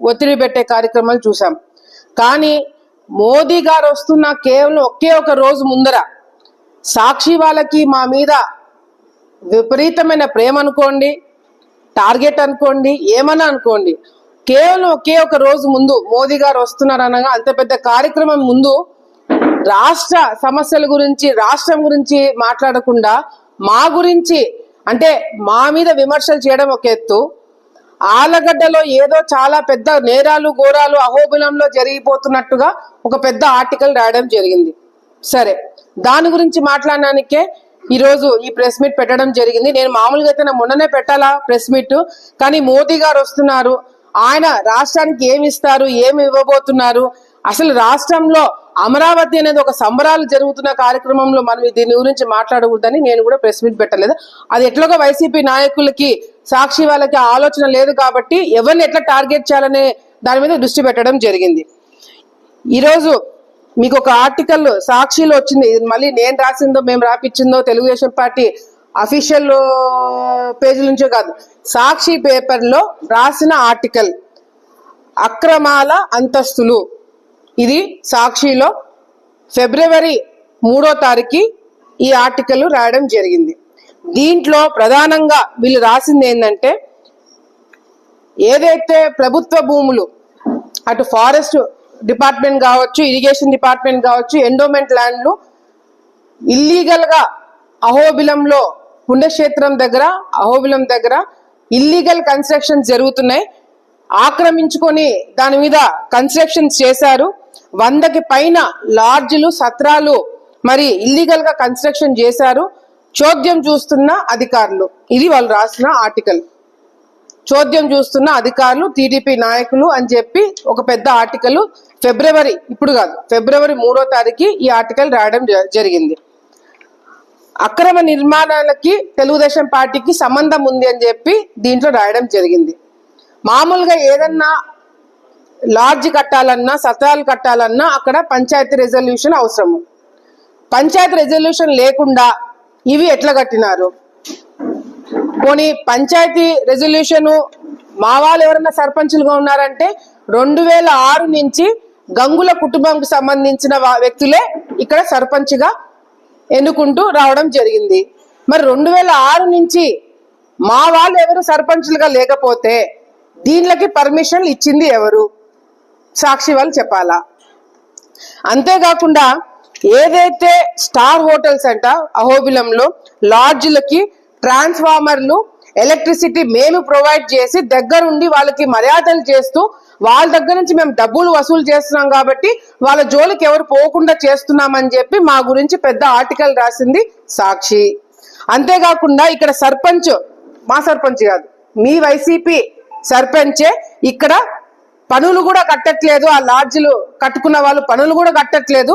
ఒత్తిడి పెట్టే కార్యక్రమాలు చూసాం కానీ మోదీ గారు వస్తున్న కేవలం ఒకే ఒక రోజు ముందర సాక్షి వాళ్ళకి మా మీద విపరీతమైన ప్రేమ అనుకోండి టార్గెట్ అనుకోండి ఏమన్నా అనుకోండి కేవలం ఒకే ఒక రోజు ముందు మోదీ గారు వస్తున్నారు అనగా అంత పెద్ద కార్యక్రమం ముందు రాష్ట్ర సమస్యల గురించి రాష్ట్రం గురించి మాట్లాడకుండా మా గురించి అంటే మా మీద విమర్శలు చేయడం ఒక ఎత్తు. ఆలగడ్డలో ఏదో చాలా పెద్ద నేరాలు ఘోరాలు అహోబిలంలో జరిగిపోతున్నట్టుగా ఒక పెద్ద ఆర్టికల్ రాయడం జరిగింది. సరే దాని గురించి మాట్లాడడానికే ఈరోజు ఈ ప్రెస్ మీట్ పెట్టడం జరిగింది. నేను మామూలుగా అయితే నా మొన్ననే పెట్టాలా ప్రెస్ మీట్ కానీ మోదీ గారు వస్తున్నారు. ఆయన రాష్ట్రానికి ఏమి ఇస్తారు ఏమి ఇవ్వబోతున్నారు? అసలు రాష్ట్రంలో అమరావతి అనేది ఒక సంబరాలు జరుగుతున్న కార్యక్రమంలో మనం దీని గురించి మాట్లాడకూడదని నేను కూడా ప్రెస్ మీట్ పెట్టలేదు. అది ఎట్లాగో వైసీపీ నాయకులకి సాక్షి వాళ్ళకి ఆలోచన లేదు కాబట్టి ఎవరిని ఎట్లా టార్గెట్ చేయాలనే దాని మీద దృష్టి పెట్టడం జరిగింది. ఈరోజు మీకు ఒక ఆర్టికల్ సాక్షిలో వచ్చింది. ఇది మళ్ళీ నేను రాసిందో మేము రాపిచ్చిందో తెలుగుదేశం పార్టీ అఫీషియల్ పేజీ నుంచో కాదు. సాక్షి పేపర్లో రాసిన ఆర్టికల్ అక్రమాల అంతస్తులు. ఇది సాక్షిలో ఫిబ్రవరి మూడో తారీఖు ఈ ఆర్టికల్ రాయడం జరిగింది. దీంట్లో ప్రధానంగా వీళ్ళు రాసింది ఏంటంటే ఏదైతే ప్రభుత్వ భూములు అటు ఫారెస్ట్ డిపార్ట్మెంట్ కావచ్చు ఇరిగేషన్ డిపార్ట్మెంట్ కావచ్చు ఎండోమెంట్ ల్యాండ్లు ఇల్లీగల్గా అహోబిలంలో పుణ్యక్షేత్రం దగ్గర అహోబిలం దగ్గర ఇల్లీగల్ కన్స్ట్రక్షన్ జరుగుతున్నాయి. ఆక్రమించుకొని దాని మీద కన్స్ట్రక్షన్స్ చేశారు. వందకి పైన లాడ్జ్లు సత్రాలు మరి ఇల్లీగల్గా కన్స్ట్రక్షన్ చేశారు. చోద్యం చూస్తున్న అధికారులు. ఇది వాళ్ళు రాసిన ఆర్టికల్. చోద్యం చూస్తున్న అధికారులు టీడీపీ నాయకులు అని చెప్పి ఒక పెద్ద ఆర్టికల్ ఫిబ్రవరి ఇప్పుడు కాదు ఫిబ్రవరి మూడో తారీఖు ఈ ఆర్టికల్ రాయడం జ- జరిగింది. అక్రమ నిర్మాణాలకి తెలుగుదేశం పార్టీకి సంబంధం ఉంది అని చెప్పి దీంట్లో రాయడం జరిగింది. మామూలుగా ఏదన్నా లాడ్జ్ కట్టాలన్నా సత్రాలు కట్టాలన్నా అక్కడ పంచాయతీ రెజల్యూషన్ అవసరము. పంచాయతీ రెజల్యూషన్ లేకుండా ఇవి ఎట్లా కట్టినారు? పోనీ పంచాయతీ రెజల్యూషను మా వాళ్ళు ఎవరైనా సర్పంచులుగా ఉన్నారంటే రెండు వేల ఆరు నుంచి గంగుల కుటుంబంకు సంబంధించిన వ్యక్తులే ఇక్కడ సర్పంచ్గా ఎన్నుకుంటూ రావడం జరిగింది. మరి రెండు వేల ఆరు నుంచి మా వాళ్ళు ఎవరు సర్పంచులుగా లేకపోతే దీనిలకి పర్మిషన్లు ఇచ్చింది ఎవరు? సాక్షి వాళ్ళు చెప్పాలా? అంతేకాకుండా ఏదైతే స్టార్ హోటల్స్ అంట అహోబిలంలో లాడ్జ్లకి ట్రాన్స్ఫార్మర్లు ఎలక్ట్రిసిటీ మేము ప్రొవైడ్ చేసి దగ్గరుండి వాళ్ళకి మర్యాదలు చేస్తూ వాళ్ళ దగ్గర నుంచి మేము డబ్బులు వసూలు చేస్తున్నాం కాబట్టి వాళ్ళ జోలికి ఎవరు పోకుండా చేస్తున్నామని చెప్పి మా గురించి పెద్ద ఆర్టికల్ రాసింది సాక్షి. అంతేకాకుండా ఇక్కడ సర్పంచ్ మా సర్పంచ్ కాదు మీ వైసీపీ సర్పంచే ఇక్కడ పనులు కూడా కట్టట్లేదు ఆ లాడ్జ్లు కట్టుకున్న వాళ్ళు పనులు కూడా కట్టట్లేదు.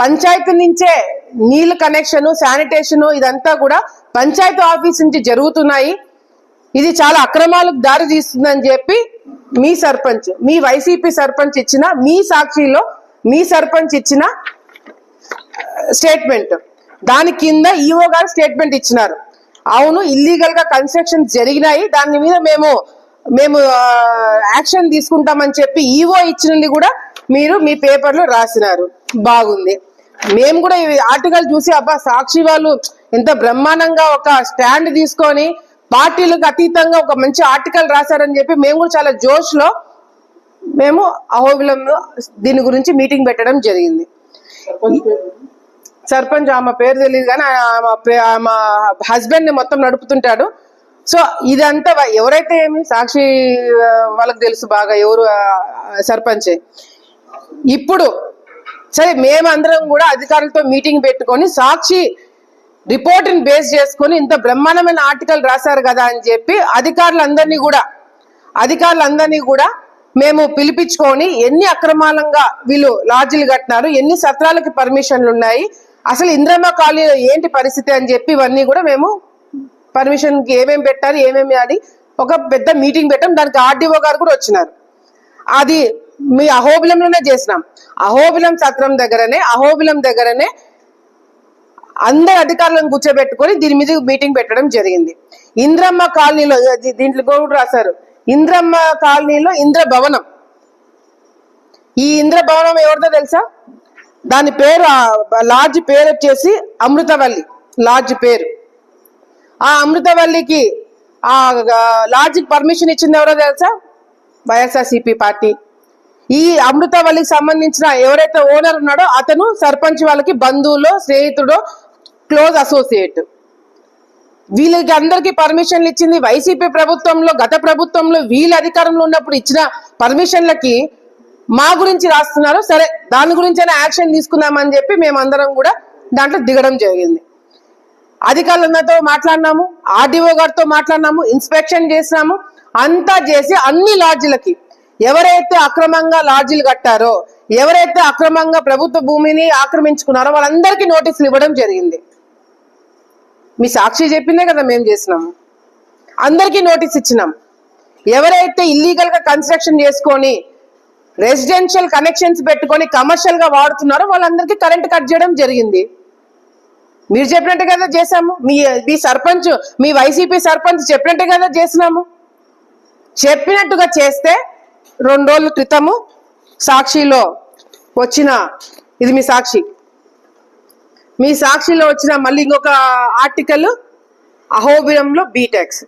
పంచాయతీ నుంచే నీళ్ళు కనెక్షన్ శానిటేషన్ ఇదంతా కూడా పంచాయతీ ఆఫీస్ నుంచి జరుగుతున్నాయి. ఇది చాలా అక్రమాలకు దారి తీస్తుందని చెప్పి మీ సర్పంచ్ మీ వైసీపీ సర్పంచ్ ఇచ్చిన మీ సాక్షిలో మీ సర్పంచ్ ఇచ్చిన స్టేట్మెంట్. దాని కింద ఈఓ గారు స్టేట్మెంట్ ఇచ్చినారు. అవును ఇల్లీగల్గా కన్స్ట్రక్షన్ జరిగినాయి. దాని మీద మేము మేము యాక్షన్ తీసుకుంటామని చెప్పి ఈఓ ఇచ్చినది కూడా మీరు మీ పేపర్లో రాసినారు. బాగుంది. మేము కూడా ఈ ఆర్టికల్ చూసి అబ్బా సాక్షి వాళ్ళు ఎంత బ్రహ్మాండంగా ఒక స్టాండ్ తీసుకొని పార్టీలకు అతీతంగా ఒక మంచి ఆర్టికల్ రాశారని చెప్పి మేము కూడా చాలా జోష్లో మేము అహోబిలంలో దీని గురించి మీటింగ్ పెట్టడం జరిగింది. సర్పంచ్ ఆమె పేరు తెలియదు కానీ ఆమె హస్బెండ్ని మొత్తం నడుపుతుంటాడు. సో ఇదంతా ఎవరైతే ఏమి సాక్షి వాళ్ళకి తెలుసు బాగా ఎవరు సర్పంచ్. ఇప్పుడు సరే మేమందరం కూడా అధికారులతో మీటింగ్ పెట్టుకొని సాక్షి రిపోర్ట్ని బేస్ చేసుకొని ఇంత బ్రహ్మాండమైన ఆర్టికల్ రాశారు కదా అని చెప్పి అధికారులందరినీ కూడా అధికారులందరినీ కూడా మేము పిలిపించుకొని ఎన్ని అక్రమాలంగా వీళ్ళు లాడ్జీలు కట్టినారు ఎన్ని సత్రాలకి పర్మిషన్లు ఉన్నాయి అసలు ఇంద్రమ్మ కాలనీలో ఏంటి పరిస్థితి అని చెప్పి ఇవన్నీ కూడా మేము పర్మిషన్కి ఏమేమి పెట్టాలి ఏమేమి అని ఒక పెద్ద మీటింగ్ పెట్టాం దానికి ఆర్డీఓ గారు కూడా వచ్చినారు. అది మీ అహోబిలంలోనే చేసినాం. అహోబిలం సత్రం దగ్గరనే అహోబిలం దగ్గరనే అందరు అధికారులను కూర్చోబెట్టుకొని దీని మీద మీటింగ్ పెట్టడం జరిగింది. ఇంద్రమ్మ కాలనీలో దీంట్లో కూడా రాశారు. ఇంద్రమ్మ కాలనీలో ఇంద్ర భవనం ఈ ఇంద్రభవనం ఎవరిదో తెలుసా? దాని పేరు ఆ లాడ్జ్ పేరు వచ్చేసి అమృతవల్లి లాడ్జ్ పేరు. ఆ అమృతవల్లికి ఆ లాడ్జ్కి పర్మిషన్ ఇచ్చింది ఎవరో తెలుసా? YSRCP party. ఈ అమృతవల్లికి సంబంధించిన ఎవరైతే ఓనర్ ఉన్నాడో అతను సర్పంచ్ వాళ్ళకి బంధువులో స్నేహితుడో క్లోజ్ అసోసియేట్ వీళ్ళకి అందరికీ పర్మిషన్లు ఇచ్చింది వైసీపీ ప్రభుత్వంలో గత ప్రభుత్వంలో వీళ్ళ అధికారంలో ఉన్నప్పుడు ఇచ్చిన పర్మిషన్లకి మా గురించి రాస్తున్నారు. సరే దాని గురించైనా యాక్షన్ తీసుకుందామని చెప్పి మేమందరం కూడా దాంట్లో దిగడం జరిగింది. అధికారులతో మాట్లాడినాము ఆర్డీఓ గారితో మాట్లాడినాము ఇన్స్పెక్షన్ చేసినాము అంతా చేసి అన్ని లాడ్జీలకి ఎవరైతే అక్రమంగా లాడ్జీలు కట్టారో ఎవరైతే అక్రమంగా ప్రభుత్వ భూమిని ఆక్రమించుకున్నారో వాళ్ళందరికీ నోటీసులు ఇవ్వడం జరిగింది. మీ సాక్షి చెప్పిందే కదా మేము చేసినాము అందరికీ నోటీస్ ఇచ్చినాం. ఎవరైతే ఇల్లీగల్గా కన్స్ట్రక్షన్ చేసుకొని రెసిడెన్షియల్ కనెక్షన్స్ పెట్టుకొని కమర్షియల్గా వాడుతున్నారో వాళ్ళందరికీ కరెంట్ కట్ చేయడం జరిగింది. మీరు చెప్పినట్టు కదా చేసాము మీ మీ సర్పంచ్ మీ వైసీపీ సర్పంచ్ చెప్పినట్టు కదా చేసినాము. చెప్పినట్టుగా చేస్తే రెండు రోజుల క్రితము సాక్షిలో వచ్చిన ఇది మీ సాక్షి. మీ సాక్షిలో వచ్చిన మళ్ళీ ఇంకొక ఆర్టికల్ అహోబిలంలో బీటెక్స్.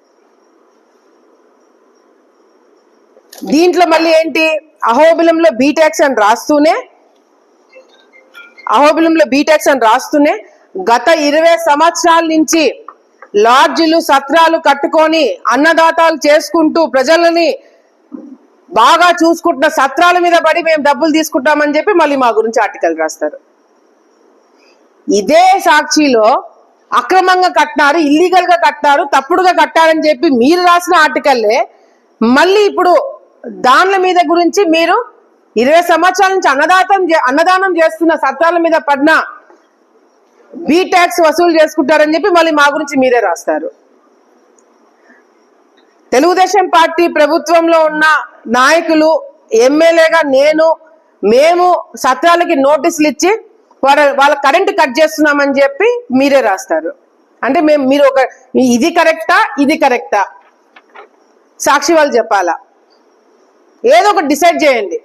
దీంట్లో మళ్ళీ ఏంటి? అహోబిలంలో బీటెక్స్ అని రాస్తూనే అహోబిలంలో బీటెక్స్ అని రాస్తూనే గత ఇరవై సంవత్సరాల నుంచి లాడ్జిలు సత్రాలు కట్టుకొని అన్నదాతాలు చేసుకుంటూ ప్రజలని బాగా చూసుకుంటున్న సత్రాల మీద పడి మేము డబ్బులు తీసుకుంటామని చెప్పి మళ్ళీ మా గురించి ఆర్టికల్ రాస్తారు. ఇదే సాక్షిలో అక్రమంగా కట్టినారు ఇల్లీగల్గా కట్టారు తప్పుడుగా కట్టారని చెప్పి మీరు రాసిన ఆర్టికల్లే మళ్ళీ ఇప్పుడు దాన్ల మీద గురించి మీరు ఇరవై సంవత్సరాల నుంచి అన్నదాతం అన్నదానం చేస్తున్న సత్రాల మీద పడిన బీ ట్యాక్స్ వసూలు చేసుకుంటారని చెప్పి మళ్ళీ మా గురించి మీరే రాస్తారు. తెలుగుదేశం పార్టీ ప్రభుత్వంలో ఉన్న నాయకులు ఎమ్మెల్యేగా నేను మేము సత్రాలకి నోటీసులు ఇచ్చి వాళ్ళ వాళ్ళ కరెంట్ కట్ చేస్తున్నామని చెప్పి మీరే రాస్తారు. అంటే మేము మీరు ఒక ఇది కరెక్టా ఇది కరెక్టా? సాక్షి వాళ్ళు చెప్పాలా? ఏదో ఒకటి డిసైడ్ చేయండి.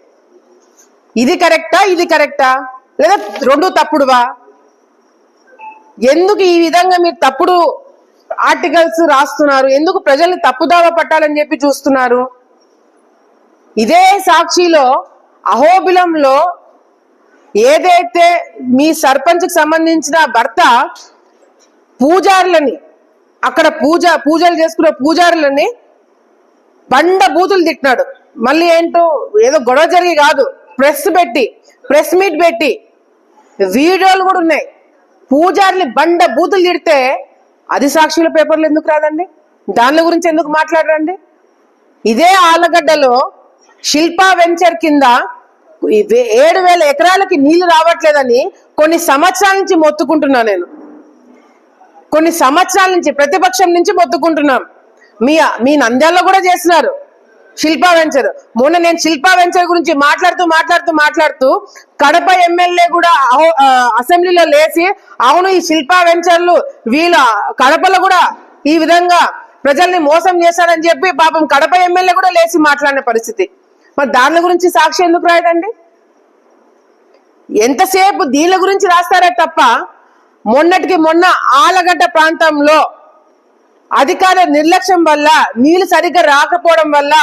ఇది కరెక్టా ఇది కరెక్టా? లేదా రెండు తప్పుడువా? ఎందుకు ఈ విధంగా మీరు తప్పుడు ఆర్టికల్స్ రాస్తున్నారు. ఎందుకు ప్రజల్ని తప్పుదావ పట్టాలని చెప్పి చూస్తున్నారు? ఇదే సాక్షిలో అహోబిలంలో ఏదైతే మీ సర్పంచ్కి సంబంధించిన భర్త పూజారులని అక్కడ పూజ పూజలు చేసుకునే పూజారులని బండ బూతులు తిట్టినాడు. మళ్ళీ ఏంటో ఏదో గొడవ జరిగి కాదు. ప్రెస్ పెట్టి ప్రెస్ మీట్ పెట్టి వీడియోలు కూడా ఉన్నాయి. పూజారిని బండ బూతులు తిడితే అది సాక్షుల పేపర్లు ఎందుకు రాదండి? దాని గురించి ఎందుకు మాట్లాడరండి? ఇదే ఆలగడ్డలో శిల్పా వెంచర్ కింద ఏడు వేల ఎకరాలకి నీళ్ళు రావట్లేదని కొన్ని సంవత్సరాల నుంచి మొత్తుకుంటున్నా నేను. కొన్ని సంవత్సరాల నుంచి ప్రతిపక్షం నుంచి మొత్తుకుంటున్నాం. మీ మీ నంద్యాలలో కూడా చేసినారు శిల్పా వెంచర్. మొన్న నేను శిల్పా వెంచర్ గురించి మాట్లాడుతూ మాట్లాడుతూ మాట్లాడుతూ కడప ఎమ్మెల్యే కూడా అసెంబ్లీలో లేచి అవును ఈ శిల్పా వెంచర్లు వీళ్ళ కడపలో కూడా ఈ విధంగా ప్రజల్ని మోసం చేశారని చెప్పి పాపం కడప ఎమ్మెల్యే కూడా లేచి మాట్లాడిన పరిస్థితి. మరి దాని గురించి సాక్షి ఎందుకు రాయదండి ఎంతసేపు దీని గురించి రాస్తారే తప్ప మొన్నటికి మొన్న ఆలగడ్డ ప్రాంతంలో అధికార నిర్లక్ష్యం వల్ల నీళ్ళు సరిగ్గా రాకపోవడం వల్ల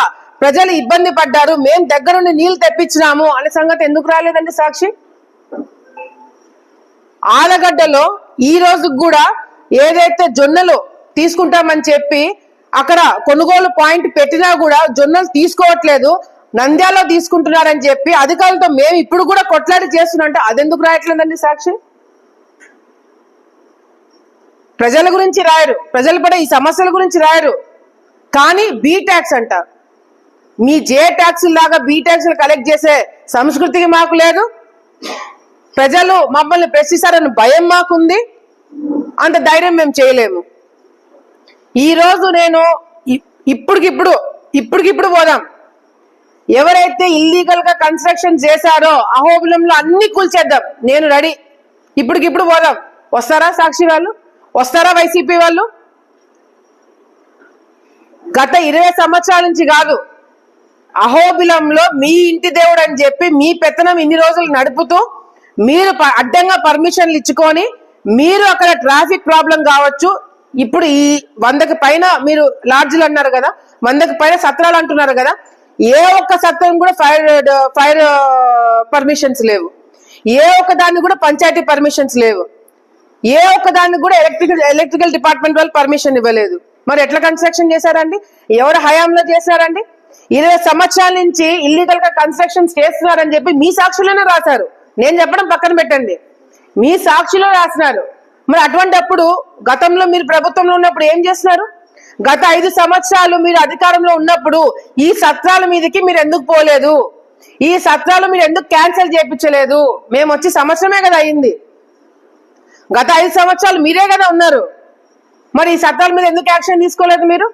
ప్రజలు ఇబ్బంది పడ్డారు మేం దగ్గరుండి నీళ్ళు తెప్పించినాము అనే సంగతి ఎందుకు రాలేదండి సాక్షి? ఆలగడ్డలో ఈ రోజు కూడా ఏదైతే జొన్నలు తీసుకుంటామని చెప్పి అక్కడ కొనుగోలు పాయింట్ పెట్టినా కూడా జొన్నలు తీసుకోవట్లేదు నంద్యాలలో తీసుకుంటున్నారని చెప్పి అధికారులతో మేము ఇప్పుడు కూడా కొట్లాడి చేస్తున్నాం అదెందుకు రాయట్లేదండి సాక్షి? ప్రజల గురించి రాయరు ప్రజలు పడే ఈ సమస్యల గురించి రాయరు. కానీ బీ ట్యాక్స్ అంట. మీ జే ట్యాక్స్ లాగా బీ ట్యాక్స్ కలెక్ట్ చేసే సంస్కృతికి మాకు లేదు. ప్రజలు మమ్మల్ని ప్రశ్నిస్తారని భయం మాకుంది. అంత ధైర్యం మేము చేయలేము. ఈరోజు నేను ఇ- ఇప్పటికిప్పుడు ఇప్పటికిప్పుడు పోదాం. ఎవరైతే ఇల్లీగల్గా కన్స్ట్రక్షన్ చేశారో అహోబిలంలో అన్ని కూల్చేద్దాం. నేను రెడీ. ఇప్పటికిప్పుడు పోదాం. వస్తారా సాక్షి వాళ్ళు? వస్తారా వైసీపీ వాళ్ళు? గత ఇరవై సంవత్సరాల నుంచి కాదు. అహోబిలంలో మీ ఇంటి దేవుడు అని చెప్పి మీ పెత్తనం ఇన్ని రోజులు నడుపుతూ మీరు ప- అడ్డంగా పర్మిషన్లు ఇచ్చుకొని మీరు అక్కడ ట్రాఫిక్ ప్రాబ్లం కావచ్చు. ఇప్పుడు ఈ వందకి పైన మీరు లాడ్జ్లు అన్నారు కదా వందకి పైన సత్రాలు అంటున్నారు కదా ఏ ఒక్క సత్రం కూడా ఫైర్ ఫైర్ పర్మిషన్స్ లేవు. ఏ ఒక్క దాన్ని కూడా పంచాయతీ పర్మిషన్స్ లేవు. ఏ ఒక్క దాన్ని కూడా ఎలక్ట్రికల్ ఎలక్ట్రికల్ డిపార్ట్మెంట్ వాళ్ళు పర్మిషన్ ఇవ్వలేదు. మరి ఎట్లా కన్స్ట్రక్షన్ చేశారండి? ఎవరు హయాంలో చేశారండి? ఇరవై సంవత్సరాల నుంచి ఇల్లీగల్గా కన్స్ట్రక్షన్స్ చేస్తున్నారని చెప్పి మీ సాక్షులోనే రాశారు. నేను చెప్పడం పక్కన పెట్టండి. మీ సాక్షిలో రాసినారు. మరి అటువంటప్పుడు గతంలో మీరు ప్రభుత్వంలో ఉన్నప్పుడు ఏం చేస్తున్నారు? గత ఐదు సంవత్సరాలు మీరు అధికారంలో ఉన్నప్పుడు ఈ సత్రాల మీదకి మీరు ఎందుకు పోలేదు? ఈ సత్రాలు మీరు ఎందుకు క్యాన్సిల్ చేయించలేదు? మేము వచ్చి సంవత్సరమే కదా అయింది. గత ఐదు సంవత్సరాలు మీరే కదా ఉన్నారు. మరి ఈ సత్రాల మీద ఎందుకు యాక్షన్ తీసుకోలేదు మీరు?